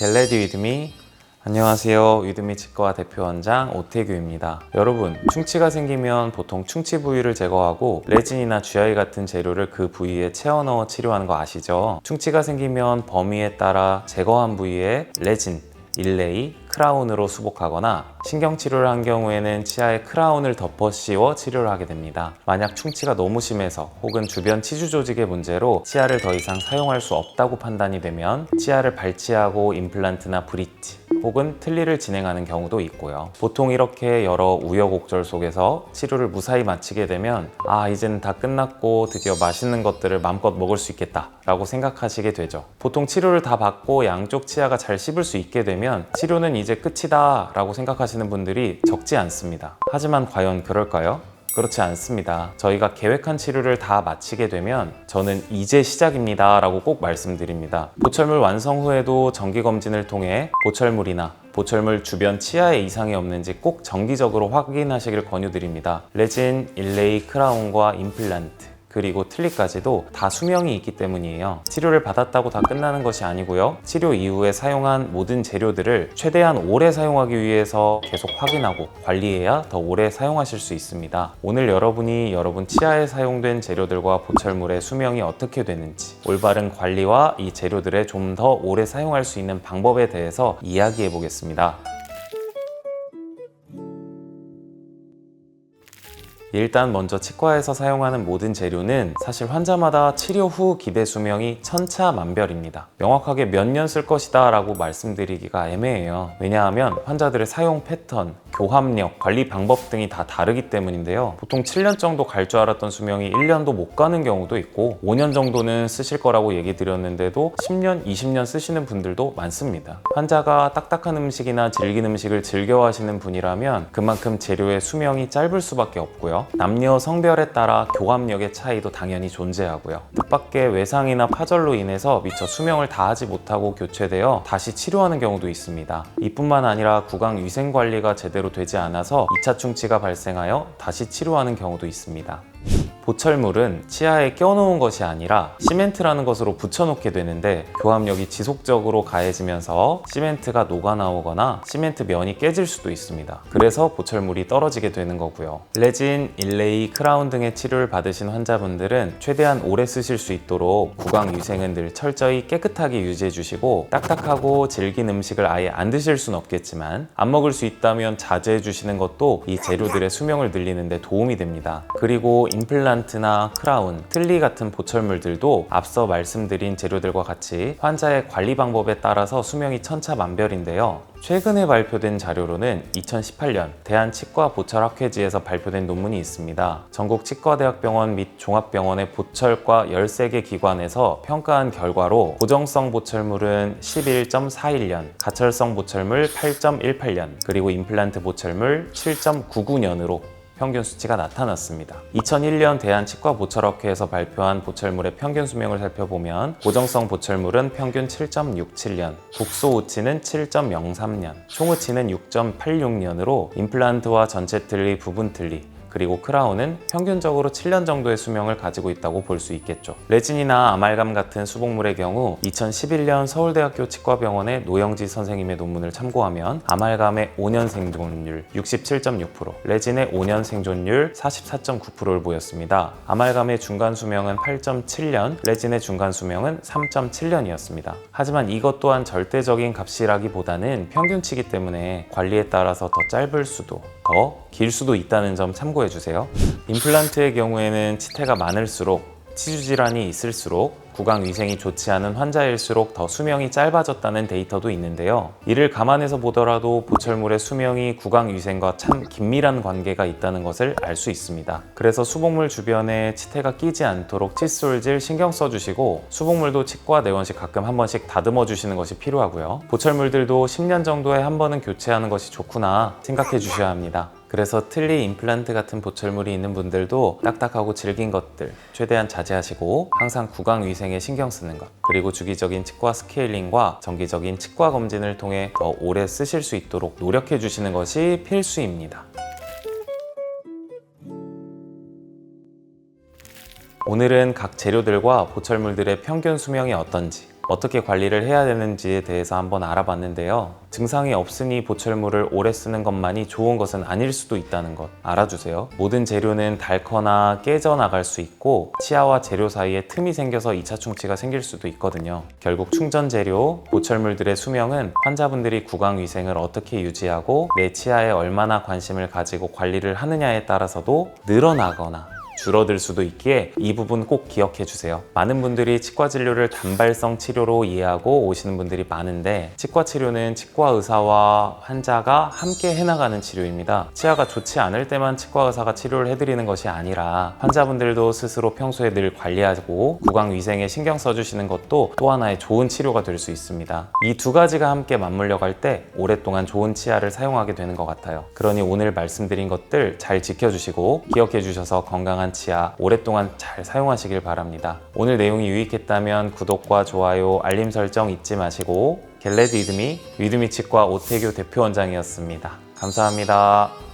겟레디 위드미 안녕하세요. 위드미 치과 대표 원장 오태규입니다. 여러분, 충치가 생기면 보통 충치 부위를 제거하고 레진이나 GI 같은 재료를 그 부위에 채워 넣어 치료하는 거 아시죠? 충치가 생기면 범위에 따라 제거한 부위에 레진, 일레이, 크라운으로 수복하거나 신경치료를 한 경우에는 치아에 크라운을 덮어 씌워 치료를 하게 됩니다. 만약 충치가 너무 심해서 혹은 주변 치주 조직의 문제로 치아를 더 이상 사용할 수 없다고 판단이 되면 치아를 발치하고 임플란트나 브릿지 혹은 틀니를 진행하는 경우도 있고요. 보통 이렇게 여러 우여곡절 속에서 치료를 무사히 마치게 되면 아 이제는 다 끝났고 드디어 맛있는 것들을 마음껏 먹을 수 있겠다 라고 생각하시게 되죠. 보통 치료를 다 받고 양쪽 치아가 잘 씹을 수 있게 되면 치료는 이제 끝이다 라고 생각하시는 분들이 적지 않습니다. 하지만 과연 그럴까요? 그렇지 않습니다. 저희가 계획한 치료를 다 마치게 되면 저는 이제 시작입니다 라고 꼭 말씀드립니다. 보철물 완성 후에도 정기검진을 통해 보철물이나 보철물 주변 치아에 이상이 없는지 꼭 정기적으로 확인하시길 권유드립니다. 레진, 일레이, 크라운과 임플란트 그리고 틀니까지도 다 수명이 있기 때문이에요. 치료를 받았다고 다 끝나는 것이 아니고요. 치료 이후에 사용한 모든 재료들을 최대한 오래 사용하기 위해서 계속 확인하고 관리해야 더 오래 사용하실 수 있습니다. 오늘 여러분이 여러분 치아에 사용된 재료들과 보철물의 수명이 어떻게 되는지 올바른 관리와 이 재료들을 좀더 오래 사용할 수 있는 방법에 대해서 이야기해 보겠습니다. 일단 먼저 치과에서 사용하는 모든 재료는 사실 환자마다 치료 후 기대 수명이 천차만별입니다. 명확하게 몇 년 쓸 것이다 라고 말씀드리기가 애매해요. 왜냐하면 환자들의 사용 패턴, 교합력, 관리 방법 등이 다 다르기 때문인데요. 보통 7년 정도 갈 줄 알았던 수명이 1년도 못 가는 경우도 있고 5년 정도는 쓰실 거라고 얘기 드렸는데도 10년, 20년 쓰시는 분들도 많습니다. 환자가 딱딱한 음식이나 질긴 음식을 즐겨 하시는 분이라면 그만큼 재료의 수명이 짧을 수밖에 없고요. 남녀 성별에 따라 교합력의 차이도 당연히 존재하고요. 뜻밖의 외상이나 파절로 인해서 미처 수명을 다하지 못하고 교체되어 다시 치료하는 경우도 있습니다. 이뿐만 아니라 구강 위생 관리가 제대로 되지 않아서 2차 충치가 발생하여 다시 치료하는 경우도 있습니다. 보철물은 치아에 껴놓은 것이 아니라 시멘트라는 것으로 붙여놓게 되는데 교합력이 지속적으로 가해지면서 시멘트가 녹아나오거나 시멘트 면이 깨질 수도 있습니다. 그래서 보철물이 떨어지게 되는 거고요. 레진, 일레이, 크라운 등의 치료를 받으신 환자분들은 최대한 오래 쓰실 수 있도록 구강 위생은 늘 철저히 깨끗하게 유지해 주시고 딱딱하고 질긴 음식을 아예 안 드실 수는 없겠지만 안 먹을 수 있다면 자제해 주시는 것도 이 재료들의 수명을 늘리는 데 도움이 됩니다. 그리고 임플란트 나 크라운, 틀니 같은 보철물들도 앞서 말씀드린 재료들과 같이 환자의 관리 방법에 따라서 수명이 천차만별인데요. 최근에 발표된 자료로는 2018년 대한치과보철학회지에서 발표된 논문이 있습니다. 전국 치과대학병원 및 종합병원의 보철과 13개 기관에서 평가한 결과로 고정성 보철물은 11.41년, 가철성 보철물 8.18년, 그리고 임플란트 보철물 7.99년으로 평균 수치가 나타났습니다. 2001년 대한치과보철학회에서 발표한 보철물의 평균 수명을 살펴보면 고정성 보철물은 평균 7.67년, 국소우치는 7.03년, 총우치는 6.86년으로 임플란트와 전체 틀니, 부분 틀니, 그리고 크라운은 평균적으로 7년 정도의 수명을 가지고 있다고 볼 수 있겠죠. 레진이나 아말감 같은 수복물의 경우 2011년 서울대학교 치과병원의 노영지 선생님의 논문을 참고하면 아말감의 5년 생존율 67.6%, 레진의 5년 생존율 44.9%를 보였습니다. 아말감의 중간 수명은 8.7년, 레진의 중간 수명은 3.7년이었습니다. 하지만 이것 또한 절대적인 값이라기보다는 평균치기 때문에 관리에 따라서 더 짧을 수도 더 길 수도 있다는 점 참고해 주세요. 임플란트의 경우에는 치태가 많을수록 치주 질환이 있을수록 구강 위생이 좋지 않은 환자일수록 더 수명이 짧아졌다는 데이터도 있는데요. 이를 감안해서 보더라도 보철물의 수명이 구강 위생과 참 긴밀한 관계가 있다는 것을 알 수 있습니다. 그래서 수복물 주변에 치태가 끼지 않도록 칫솔질 신경 써주시고 수복물도 치과 내원식 가끔 한 번씩 다듬어 주시는 것이 필요하고요. 보철물들도 10년 정도에 한 번은 교체하는 것이 좋구나 생각해 주셔야 합니다. 그래서 틀니 임플란트 같은 보철물이 있는 분들도 딱딱하고 질긴 것들 최대한 자제하시고 항상 구강 위생에 신경 쓰는 것 그리고 주기적인 치과 스케일링과 정기적인 치과 검진을 통해 더 오래 쓰실 수 있도록 노력해 주시는 것이 필수입니다. 오늘은 각 재료들과 보철물들의 평균 수명이 어떤지 어떻게 관리를 해야 되는지에 대해서 한번 알아봤는데요. 증상이 없으니 보철물을 오래 쓰는 것만이 좋은 것은 아닐 수도 있다는 것 알아주세요. 모든 재료는 닳거나 깨져나갈 수 있고 치아와 재료 사이에 틈이 생겨서 2차 충치가 생길 수도 있거든요. 결국 충전 재료, 보철물들의 수명은 환자분들이 구강 위생을 어떻게 유지하고 내 치아에 얼마나 관심을 가지고 관리를 하느냐에 따라서도 늘어나거나 줄어들 수도 있기에 이 부분 꼭 기억해 주세요. 많은 분들이 치과 진료를 단발성 치료로 이해하고 오시는 분들이 많은데 치과 치료는 치과 의사와 환자가 함께 해나가는 치료입니다. 치아가 좋지 않을 때만 치과 의사가 치료를 해드리는 것이 아니라 환자분들도 스스로 평소에 늘 관리하고 구강 위생에 신경 써주시는 것도 또 하나의 좋은 치료가 될 수 있습니다. 이 두 가지가 함께 맞물려 갈 때 오랫동안 좋은 치아를 사용하게 되는 것 같아요. 그러니 오늘 말씀드린 것들 잘 지켜주시고 기억해 주셔서 건강한 치아 오랫동안 잘 사용하시길 바랍니다. 오늘 내용이 유익했다면 구독과 좋아요, 알림 설정 잊지 마시고 겟레드 이드미 위드미 치과 오태규 대표 원장이었습니다. 감사합니다.